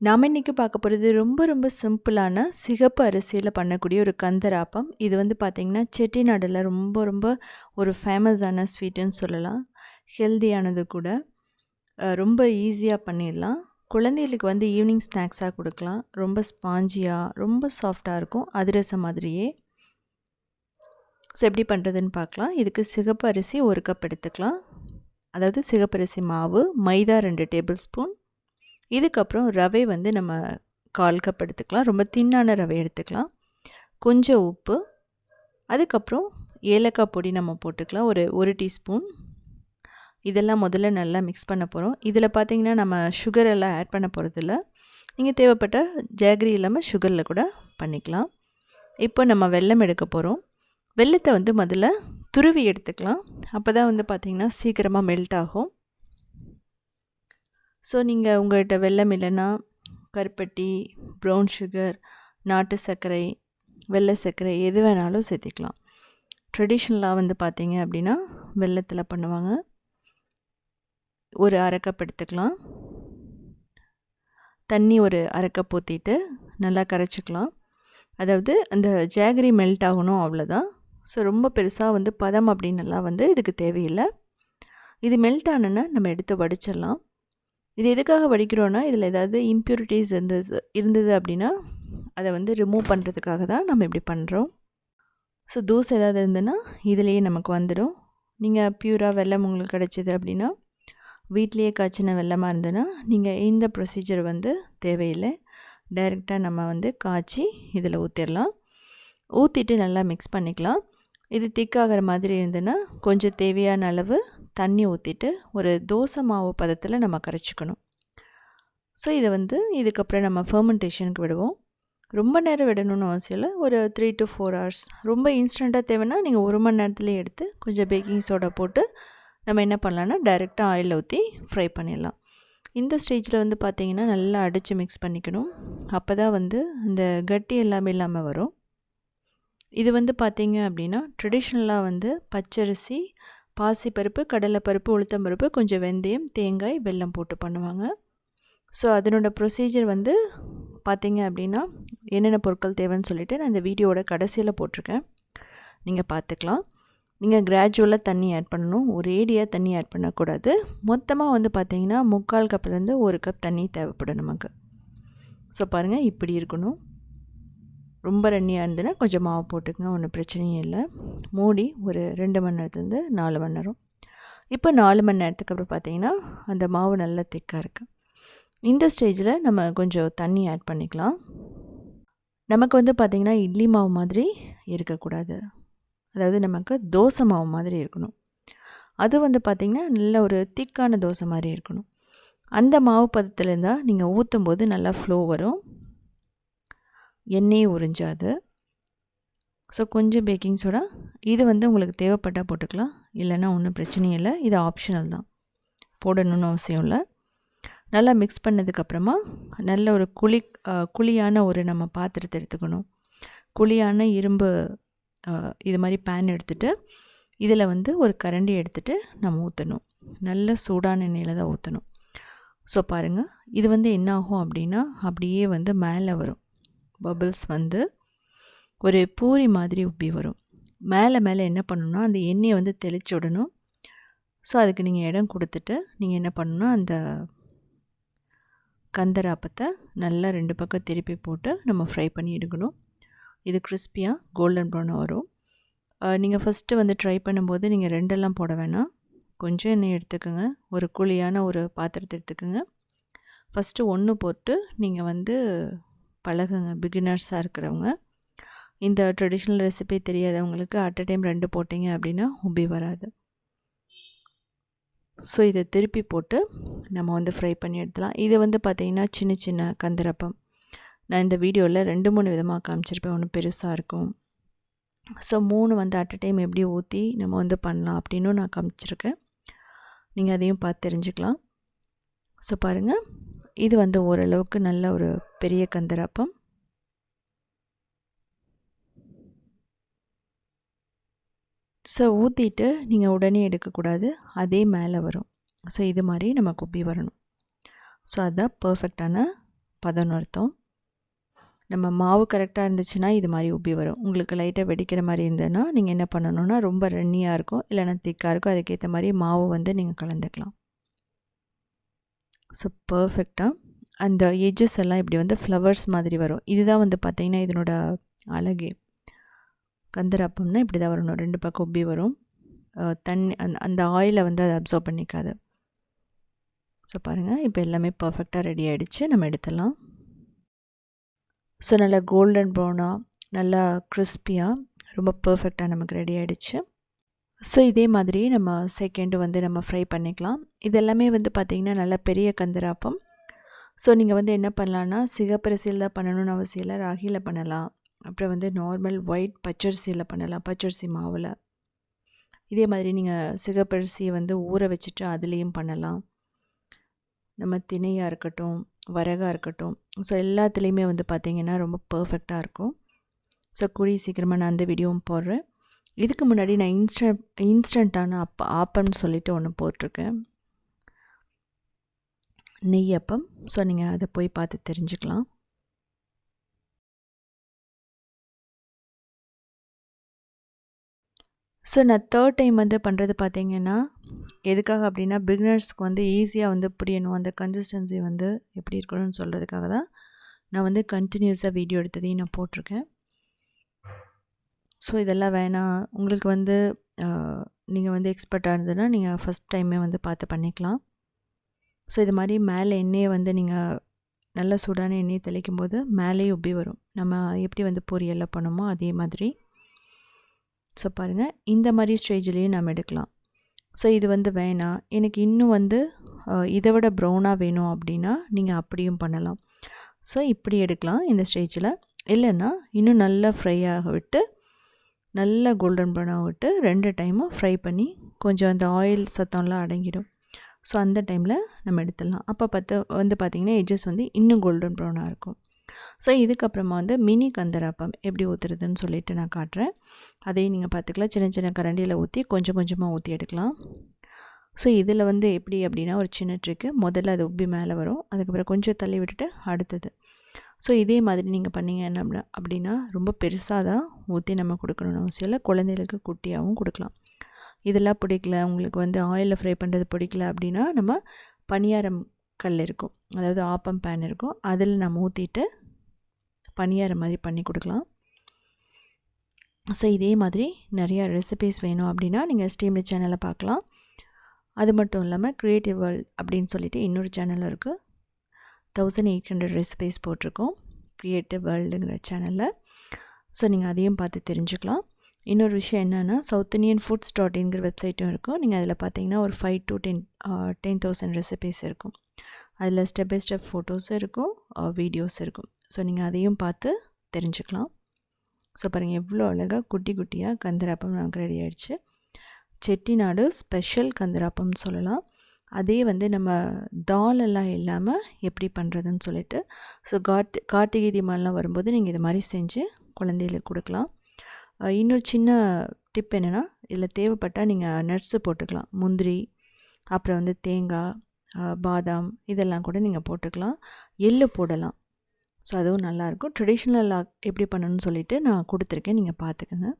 நாம் இன்றைக்கி பார்க்க போகிறது ரொம்ப ரொம்ப சிம்பிளான சிகப்பு அரிசியில் பண்ணக்கூடிய ஒரு கந்தராப்பம். இது வந்து பார்த்திங்கன்னா செட்டிநாடில் ரொம்ப ரொம்ப ஒரு ஃபேமஸான ஸ்வீட்டுன்னு சொல்லலாம். ஹெல்தியானது கூட. ரொம்ப ஈஸியாக பண்ணிடலாம். குழந்தைகளுக்கு வந்து ஈவினிங் ஸ்நாக்ஸாக கொடுக்கலாம். ரொம்ப ஸ்பாஞ்சியாக ரொம்ப சாஃப்டாக இருக்கும். அதிரசம் மாதிரியே. ஸோ எப்படி பண்ணுறதுன்னு பார்க்கலாம். இதுக்கு சிகப்பு அரிசி ஒரு கப் எடுத்துக்கலாம். அதாவது சிகப்பரிசி மாவு மைதா ரெண்டு டேபிள் ஸ்பூன் இதுக்கப்புறம் ரவை வந்து நம்ம கால் கப் எடுத்துக்கலாம் ரொம்ப தின்னான ரவை எடுத்துக்கலாம். கொஞ்சம் உப்பு. அதுக்கப்புறம் ஏலக்காய் பொடி நம்ம போட்டுக்கலாம். ஒரு ஒரு டீஸ்பூன். இதெல்லாம் முதல்ல நல்லா மிக்ஸ் பண்ண போகிறோம் இதில் பார்த்தீங்கன்னா நம்ம சுகர் எல்லாம் ஆட் பண்ண போகிறதில்ல நீங்கள் தேவைப்பட்ட ஜாகரி இல்லாமல் சுகரில் கூட பண்ணிக்கலாம். இப்போ நம்ம வெல்லம் எடுக்க போகிறோம் வெள்ளத்தை வந்து முதல்ல துருவி எடுத்துக்கலாம். அப்போ தான் வந்து பார்த்திங்கன்னா சீக்கிரமாக மெல்ட் ஆகும். ஸோ நீங்கள் உங்கள்கிட்ட வெள்ளம் இல்லைன்னா கருப்பட்டி ப்ரௌன் சுகர் நாட்டு சர்க்கரை வெள்ளை சர்க்கரை எது வேணாலும் சேர்த்திக்கலாம். ட்ரெடிஷ்னலாக வந்து பார்த்தீங்க அப்படின்னா வெள்ளத்தில் பண்ணுவாங்க. ஒரு அரைக்கப் எடுத்துக்கலாம். தண்ணி ஒரு அரைக்கப் ஊற்றிட்டு நல்லா கரைச்சிக்கலாம். அதாவது அந்த ஜாகரி மெல்ட் ஆகணும் அவ்வளோதான் ஸோ ரொம்ப பெருசாக வந்து பதம் அப்படின்னுலாம் வந்து இதுக்கு தேவையில்லை. இது மெல்ட் ஆனோன்னா நம்ம எடுத்து வடிச்சிடலாம். இது எதுக்காக வடிக்கிறோன்னா இதில் ஏதாவது இம்ப்யூரிட்டிஸ் இருந்தது இருந்தது அப்படின்னா அதை வந்து ரிமூவ் பண்ணுறதுக்காக தான் நம்ம இப்படி பண்ணுறோம் ஸோ தூஸ் ஏதாவது இருந்ததுன்னா இதிலேயே நமக்கு வந்துடும். நீங்கள் பியூராக வெள்ளம் உங்களுக்கு கிடச்சிது அப்படின்னா வீட்லேயே காய்ச்சின வெள்ளமாக இருந்ததுன்னா நீங்கள் இந்த ப்ரொசீஜர் வந்து தேவையில்லை. டைரெக்டாக நம்ம வந்து காய்ச்சி இதில் ஊற்றிடலாம் ஊற்றிட்டு நல்லா மிக்ஸ் பண்ணிக்கலாம். இது திக்காகிற மாதிரி இருந்ததுன்னா கொஞ்சம் தேவையான அளவு தண்ணி ஊற்றிட்டு ஒரு தோசை மாவு பதத்தில் நம்ம கரைச்சிக்கணும். ஸோ இதை வந்து இதுக்கப்புறம் நம்ம ஃபர்மெண்டேஷனுக்கு விடுவோம். ரொம்ப நேரம் விடணும்னு அவசியம் இல்லை. ஒரு த்ரீ டு ஃபோர் ஹவர்ஸ் ரொம்ப இன்ஸ்டண்ட்டாக தேவைன்னா நீங்கள் ஒரு மணி நேரத்துலேயே எடுத்து கொஞ்சம் பேக்கிங் சோடா போட்டு நம்ம என்ன பண்ணலான்னா டைரெக்டாக ஆயிலில் ஊற்றி ஃப்ரை பண்ணிடலாம். இந்த ஸ்டேஜில் வந்து பார்த்திங்கன்னா நல்லா அடித்து மிக்ஸ் பண்ணிக்கணும். அப்போ தான் வந்து இந்த கட்டி எல்லாமே இல்லாமல் வரும். இது வந்து பார்த்திங்க அப்படின்னா ட்ரெடிஷ்னலாக வந்து பச்சரிசி பாசிப்பருப்பு கடலைப்பருப்பு உளுத்தம்பருப்பு கொஞ்சம் வெந்தயம் தேங்காய் வெல்லம் போட்டு பண்ணுவாங்க. ஸோ அதனோட ப்ரொசீஜர் வந்து பார்த்திங்க அப்படின்னா என்னென்ன பொருட்கள் தேவைன்னு சொல்லிவிட்டு நான் இந்த வீடியோவோட கடைசியில் போட்டிருக்கேன். நீங்கள் பார்த்துக்கலாம் நீங்கள் கிராஜுவலாக தண்ணி ஆட் பண்ணணும். ஒரேடியாக தண்ணி ஆட் பண்ணக்கூடாது. மொத்தமாக வந்து பார்த்திங்கன்னா முக்கால் கப்லேருந்து ஒரு கப் தண்ணி தேவைப்படும் நமக்கு. ஸோ பாருங்கள் இப்படி இருக்கணும். ரொம்ப ரன்னியாக இருந்ததுன்னா கொஞ்சம் மாவு போட்டுக்கங்க ஒன்றும் பிரச்சனையும் இல்லை. மூடி ஒரு ரெண்டு மணி நேரத்துலேருந்து நாலு மணி நேரம். இப்போ நாலு மணி நேரத்துக்கு அப்புறம் பார்த்தீங்கன்னா அந்த மாவு நல்லா திக்காக இருக்குது இந்த ஸ்டேஜில் நம்ம கொஞ்சம் தண்ணி ஆட் பண்ணிக்கலாம். நமக்கு வந்து பார்த்திங்கன்னா இட்லி மாவு மாதிரி இருக்கக்கூடாது. அதாவது நமக்கு தோசை மாவு மாதிரி இருக்கணும். அது வந்து பார்த்திங்கன்னா நல்ல ஒரு திக்கான தோசை மாதிரி இருக்கணும். அந்த மாவு பதத்தில் இருந்தால் நீங்கள் ஊற்றும் போது நல்லா ஃப்ளோ வரும். எண்ணெயை உறிஞ்சாது. ஸோ கொஞ்சம் பேக்கிங் சோடா இது வந்து உங்களுக்கு தேவைப்பட்டால் போட்டுக்கலாம். இல்லைன்னா ஒன்றும் பிரச்சனையும் இல்லை. இது ஆப்ஷனல் தான். போடணும்னு அவசியம் இல்லை. நல்லா மிக்ஸ் பண்ணதுக்கப்புறமா நல்ல ஒரு குழி குழியான ஒரு நம்ம பாத்திரத்தை எடுத்துக்கணும். குழியான இரும்பு இது மாதிரி பேன் எடுத்துகிட்டு இதில் வந்து ஒரு கரண்டி எடுத்துகிட்டு நம்ம ஊற்றணும் நல்ல சூடான எண்ணெயில் தான் ஊற்றணும் ஸோ பாருங்கள் இது வந்து என்ன ஆகும் அப்படின்னா அப்படியே வந்து மேலே வரும். பபிள்ஸ் வந்து ஒரு பூரி மாதிரி உப்பி வரும். மேலே மேலே என்ன பண்ணணும்னா அந்த எண்ணெயை வந்து தெளிச்சு விடணும். ஸோ அதுக்கு நீங்கள் இடம் கொடுத்துட்டு நீங்கள் என்ன பண்ணணும்னா அந்த கந்தராப்பத்தை நல்லா ரெண்டு பக்கம் திருப்பி போட்டு நம்ம ஃப்ரை பண்ணி எடுக்கணும். இது கிறிஸ்பியாக கோல்டன் ப்ரௌனாக வரும். நீங்கள் ஃபஸ்ட்டு வந்து ட்ரை பண்ணும்போது நீங்கள் ரெண்டெல்லாம் போட வேணாம். கொஞ்சம் எண்ணெய் எடுத்துக்கோங்க. ஒரு குழியான ஒரு பாத்திரத்தை எடுத்துக்கோங்க. ஃபஸ்ட்டு ஒன்று போட்டு நீங்கள் வந்து பழகுங்க பிகினர்ஸாக இருக்கிறவங்க. இந்த ட்ரெடிஷ்னல் ரெசிபி தெரியாதவங்களுக்கு அட் அ டைம் ரெண்டு போட்டிங்க அப்படின்னா உப்பி வராது. ஸோ இதை திருப்பி போட்டு நம்ம வந்து ஃப்ரை பண்ணி எடுத்துலாம் இது வந்து பார்த்திங்கன்னா சின்ன சின்ன கந்தரப்பம். நான் இந்த வீடியோவில் ரெண்டு மூணு விதமாக காமிச்சிருப்பேன். ஒன்று பெருசாக இருக்கும். ஸோ மூணு வந்து அட் அ டைம் எப்படி ஊற்றி நம்ம வந்து பண்ணலாம் அப்படின்னும் நான் காமிச்சிருக்கேன். நீங்கள் அதையும் பார்த்து தெரிஞ்சுக்கலாம். ஸோ பாருங்கள் இது வந்து ஓரளவுக்கு நல்ல ஒரு பெரிய கந்தரப்பம். ஸோ ஊற்றிட்டு நீங்கள் உடனே எடுக்கக்கூடாது. அதே மேலே வரும். ஸோ இது மாதிரி நம்ம குப்பி வரணும். ஸோ அதுதான் பர்ஃபெக்டான பதம்னு அர்த்தம் நம்ம மாவு கரெக்டாக இருந்துச்சுன்னா இது மாதிரி உப்பி வரும். உங்களுக்கு லைட்டாக வெடிக்கிற மாதிரி இருந்ததுன்னா நீங்கள் என்ன பண்ணணுன்னா ரொம்ப ரன்னியாக இருக்கும். இல்லைன்னா திக்காக இருக்கும். அதுக்கேற்ற மாதிரி மாவு வந்து நீங்கள் கலந்துக்கலாம். ஸோ பர்ஃபெக்டாக அந்த எஜஸ் எல்லாம் இப்படி வந்து ஃப்ளவர்ஸ் மாதிரி வரும். இதுதான் வந்து பார்த்திங்கன்னா இதனோட அழகே. கந்தராப்பம்னா இப்படி தான் வரணும். ரெண்டு பக்கம் ஒப்பி வரும். தண்ணி அந்த அந்த ஆயிலை வந்து அதை அப்சர்வ் பண்ணிக்காது. ஸோ பாருங்கள் இப்போ எல்லாமே பர்ஃபெக்டாக ரெடி ஆகிடுச்சு நம்ம எடுத்துடலாம். ஸோ நல்லா கோல்டன் ப்ரௌனாக நல்லா கிறிஸ்பியாக ரொம்ப பர்ஃபெக்டாக நமக்கு ரெடி ஆகிடுச்சு ஸோ இதே மாதிரி நம்ம செகண்டு வந்து நம்ம ஃப்ரை பண்ணிக்கலாம். இது எல்லாமே வந்து பார்த்திங்கன்னா நல்ல பெரிய கந்தராப்பம். ஸோ நீங்கள் வந்து என்ன பண்ணலான்னா சிகப்பரிசியில் தான் பண்ணணும்னு அவசியம் இல்லை. ராகியில் பண்ணலாம். அப்புறம் வந்து நார்மல் ஒயிட் பச்சரிசியில் பண்ணலாம். பச்சரிசி மாவில். இதே மாதிரி நீங்கள் சிகப்பரிசியை வந்து ஊற வச்சுட்டு அதுலேயும் பண்ணலாம். நம்ம திணையாக இருக்கட்டும் வரகாக இருக்கட்டும். ஸோ எல்லாத்துலேயுமே வந்து பார்த்திங்கன்னா ரொம்ப பர்ஃபெக்டாக இருக்கும். ஸோ கூடிய சீக்கிரமாக நான் அந்த வீடியோவும் போடுறேன். இதுக்கு முன்னாடி நான் இன்ஸ்ட இன்ஸ்டண்ட்டான அப் ஆப்பம்னு சொல்லிவிட்டு ஒன்று போட்டிருக்கேன். நெய் அப்பம் ஸோ நீங்கள் அதை போய் பார்த்து தெரிஞ்சுக்கலாம். ஸோ நான் தேர்ட் டைம் வந்து பண்ணுறது பார்த்தீங்கன்னா எதுக்காக அப்படின்னா பிகினர்ஸ்க்கு வந்து ஈஸியாக வந்து புரியணும். அந்த கன்சிஸ்டன்சி வந்து எப்படி இருக்கணும்னு சொல்கிறதுக்காக தான் நான் வந்து கண்டினியூஸாக வீடியோ எடுத்ததையும் நான் போட்டிருக்கேன். ஸோ இதெல்லாம் வேணாம் உங்களுக்கு வந்து நீங்கள் வந்து எக்ஸ்பர்ட்டாக இருந்ததுன்னா நீங்கள் ஃபஸ்ட் டைமே வந்து பார்த்து பண்ணிக்கலாம். ஸோ இது மாதிரி மேலே எண்ணெயை வந்து நீங்கள் நல்ல சூடான எண்ணெயை தெளிக்கும் போது மேலேயே உப்பி வரும். நம்ம எப்படி வந்து பொரியலில் பண்ணுமோ அதே மாதிரி. ஸோ பாருங்கள் இந்த மாதிரி ஸ்டேஜ்லேயும் நம்ம எடுக்கலாம். ஸோ இது வந்து வேணாம் எனக்கு இன்னும் வந்து இதை விட ப்ரௌனாக வேணும் அப்படின்னா நீங்கள் அப்படியும் பண்ணலாம். ஸோ இப்படி எடுக்கலாம் இந்த ஸ்டேஜில் இல்லைன்னா இன்னும் நல்லா ஃப்ரை ஆக விட்டு நல்லா கோல்டன் ப்ரௌனாக விட்டு ரெண்டு டைமும் ஃப்ரை பண்ணி கொஞ்சம் அந்த ஆயில் சத்தம்லாம் அடங்கிடும். ஸோ அந்த டைமில் நம்ம எடுத்துடலாம். அப்போ பார்த்து வந்து பார்த்திங்கன்னா எஜஸ் வந்து இன்னும் கோல்டன் ப்ரௌனாக இருக்கும். ஸோ இதுக்கப்புறமா வந்து மினி கந்தராப்பம் எப்படி ஊற்றுறதுன்னு சொல்லிட்டு நான் காட்டுறேன். அதையும் நீங்கள் பார்த்துக்கலாம் சின்ன சின்ன கரண்டியில் ஊற்றி கொஞ்சம் கொஞ்சமாக ஊற்றி எடுக்கலாம். ஸோ இதில் வந்து எப்படி அப்படின்னா ஒரு சின்ன ட்ரிக்கு முதல்ல அது உப்பி மேலே வரும். அதுக்கப்புறம் கொஞ்சம் தள்ளி விட்டுட்டு அடுத்தது. ஸோ இதே மாதிரி நீங்கள் பண்ணிங்க என்ன அப்படின்னா ரொம்ப பெருசாக தான் ஊற்றி நம்ம கொடுக்கணும்னு அவசியம் இல்லை. குழந்தைகளுக்கு குட்டியாகவும் கொடுக்கலாம். இதெல்லாம் பிடிக்கல உங்களுக்கு வந்து ஆயிலில் ஃப்ரை பண்ணுறது பிடிக்கல அப்படின்னா நம்ம பணியாரம் கல் இருக்கும். அதாவது ஆப்பம் பேன் இருக்கும். அதில் நம்ம ஊற்றிட்டு பணியாரம் மாதிரி பண்ணி கொடுக்கலாம். ஸோ இதே மாதிரி நிறையா ரெசிபிஸ் வேணும் அப்படின்னா நீங்கள் ஸ்டீம்டு சேனலை பார்க்கலாம் அது மட்டும் இல்லாமல் க்ரியேட்டிவ் வேர்ல்ட் அப்படின்னு சொல்லிட்டு இன்னொரு சேனலும் இருக்குது தௌசண்ட் எயிட் ஹண்ட்ரட் ரெசிபீஸ் போட்டிருக்கோம். க்ரியேட்டிவ் வேர்ல்டுங்கிற சேனலில் ஸோ நீங்கள் அதையும் பார்த்து தெரிஞ்சுக்கலாம். இன்னொரு விஷயம் என்னென்னா சவுத் இண்டியன் ஃபுட்ஸ் டாட் இன்கிற வெப்சைட்டும் இருக்கும். நீங்கள் அதில் பார்த்தீங்கன்னா ஒரு five to ten ten thousand recipes இருக்கும். அதில் ஸ்டெப் பை ஸ்டெப் ஃபோட்டோஸும் இருக்கும் வீடியோஸ் இருக்கும். ஸோ நீங்கள் அதையும் பார்த்து தெரிஞ்சுக்கலாம். ஸோ பாருங்கள் எவ்வளோ அழகாக குட்டி குட்டியாக கந்தராப்பம் நமக்கு ரெடி ஆகிடுச்சு செட்டிநாடு ஸ்பெஷல் கந்தராப்பம்னு சொல்லலாம். அதே வந்து நம்ம தாலெல்லாம் இல்லாமல் எப்படி பண்ணுறதுன்னு சொல்லிட்டு. ஸோ கார்த்தி கார்த்திகை தீபம்லாம் வரும்போது நீங்கள் இது மாதிரி செஞ்சு குழந்தைகளுக்கு கொடுக்கலாம். இன்னொரு சின்ன டிப் என்னென்னா இதில் தேவைப்பட்டால் நீங்கள் நட்ஸு போட்டுக்கலாம். முந்திரி அப்புறம் வந்து தேங்காய் பாதாம் இதெல்லாம் கூட நீங்கள் போட்டுக்கலாம். எள்ளு போடலாம். ஸோ அதுவும் நல்லாயிருக்கும் ட்ரெடிஷ்னலாக எப்படி பண்ணணும்னு சொல்லிவிட்டு நான் கொடுத்துருக்கேன். நீங்கள் பார்த்துக்கோங்க.